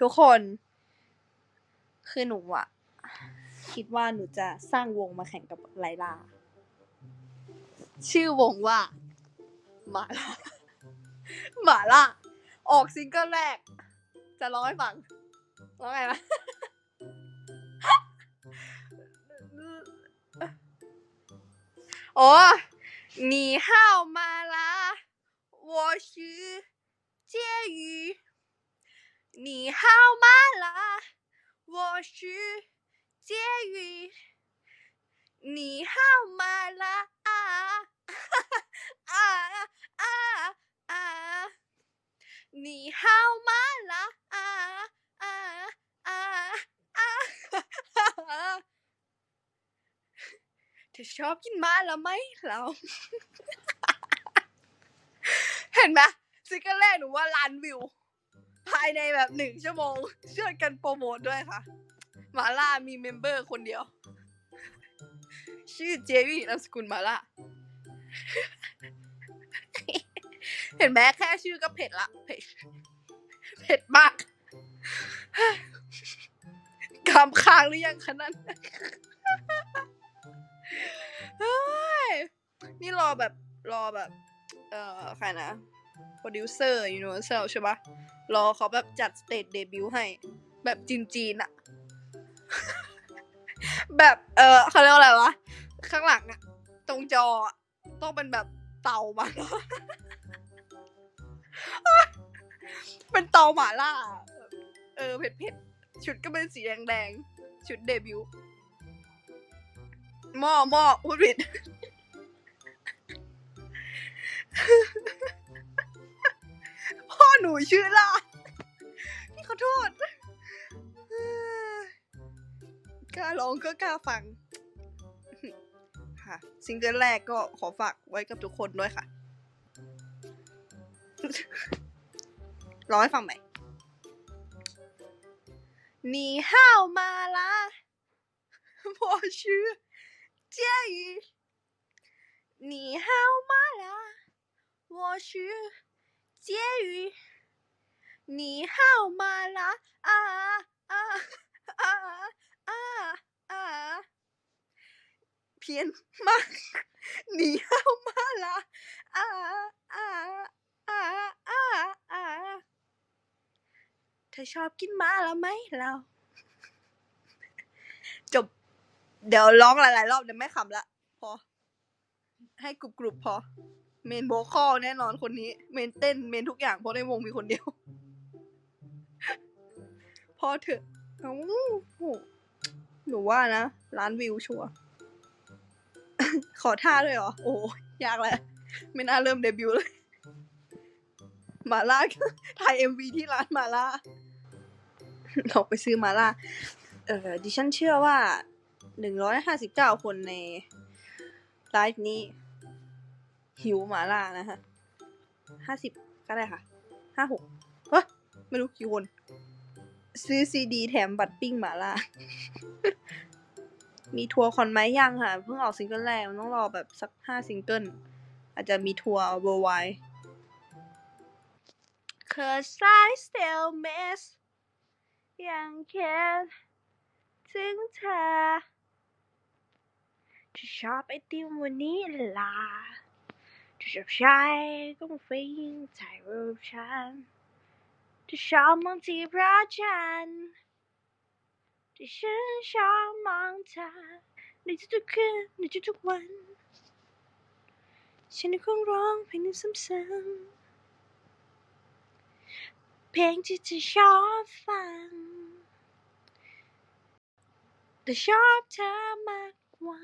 ทุกคน คือหนูอะคิดว่าหนูจะสร้างวงมาแข่งกับไลลา ชื่อวงว่าหมาล่าหมาล่าออกซิงเกิลแรก จะร้องให้ฟังร้องไงนะโอ้你好มาลา 我是监狱，你好吗啦？我是监狱，你好吗啦？啊 啊啊啊！你好吗啦？啊啊啊啊！哈哈哈哈！这小品卖了没了？เราเห็นไหมซิงเกิลแรกหนูว่าล้านวิว ภายในแบบหนึ่งชั่วโมงช่วยกันโปรโมทด้วยค่ะหมาล่ามีเมมเบอร์คนเดียว ชื่อเจวี่นามสกุลหมาล่าเห็นไหมแค่ชื่อก็เผ็ดละเผ็ดเผ็ดมากกามค้างหรือยังคะนั่นเฮ้ยนี่รอแบบรอแบบ เอ่อใครนะโปรดิวเซอร์ยูนิเวอร์แซลใช่ปะรอเขาแบบจัดสเตจเดบิวต์ให้ แบบจีนๆอะแบบเออเขาเรียกว่าอะไรวะ ข้างหลังอะตรงจออะต้องเป็นแบบเตามาล่าเป็นเตาหมาล่า เออเผ็ดๆ ชุดก็เป็นสีแดงๆ ชุดเดบิวต์หม้อหม้อพูดผิด พ่อหนูชื่อล่าพี่ขอโทษ กล้าร้องก็กล้าฟัง ค่ะ ซิงเกิลแรกก็ขอฝากไว้กับทุกคนด้วยค่ะ ร้องให้ฟังใหม่你好麻辣我是介鱼你好麻辣 我是介鱼你好麻辣啊啊啊啊啊偏มาก你好麻辣啊啊啊啊啊เธอชอบกินม้าแล้วไหมเรา จบ เดี๋ยวร้องหลาย ๆ รอบเดี๋ยวไม่ขำละ พอ ให้กรุบกรุบๆพอ เมนโบคอลแน่นอนคนนี้ เมนเต้นเมนทุกอย่างเพราะในวงมีคนเดียว พอเถอะเอ้าโหหนูว่านะล้านวิวชัวร์ขอท่าด้วยเหรอ โอ้ยากแล้วไม่น่าเริ่มเดบิวต์เลยมาล่าถ่ายเอ็มวีที่ร้านมาล่าเราไปซื้อมาล่าเออดิฉันเชื่อว่าหนึ่งร้อยห้าสิบเก้าคนในไลฟ์นี้ หิวหมาล่านะคะห้าสิบก็ได้ค่ะห้าหกเฮ้ยไม่รู้กี่คนซื้อซีดีแถมบัตรปิ้งหมาล่า มีทัวร์คอนไหมยังค่ะ เพิ่งออกซิงเกิลแรกมันต้องรอแบบสักห้าซิงเกิล อาจจะมีทัวร์เวอร์ไว Cause I still miss ยังคิดถึงเธอจะชอบไอติมวันนี้ล่ะ จะชอบชายก็มาฟิงถ่ายรูปฉันจะชอบมองที่ประจัญที่ชอบมองเธอในทุกคืนในทุกวันฉันคงร้องเพลงนี้ซ้ำๆเพลงที่เธอชอบฟังแต่ชอบเธอมากกว่า